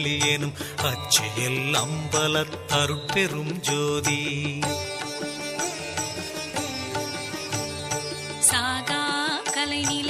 தனிப்பற வெளியெனும் அச்சியல் அம்பல தருப்பெரும் ஜோதி. சாகா கலைநிலை தழைத்திடு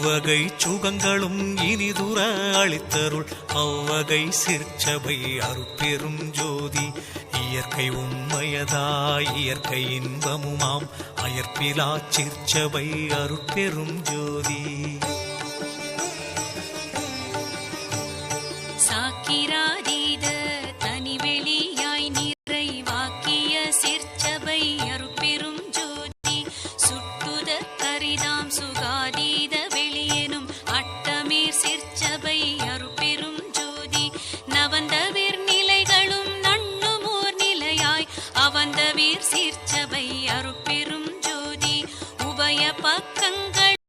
அவ்வகை சுகங்களும் இனிதுர அளித்தருள். அவ்வகை சிற்சபை அருப்பெரும் ஜோதி. இயற்கை உண்மையதாய் இயற்கை இன்பமுமாம். அயற்பிலா சிற்சபை அருட்பெரும் ஜோதி. வந்த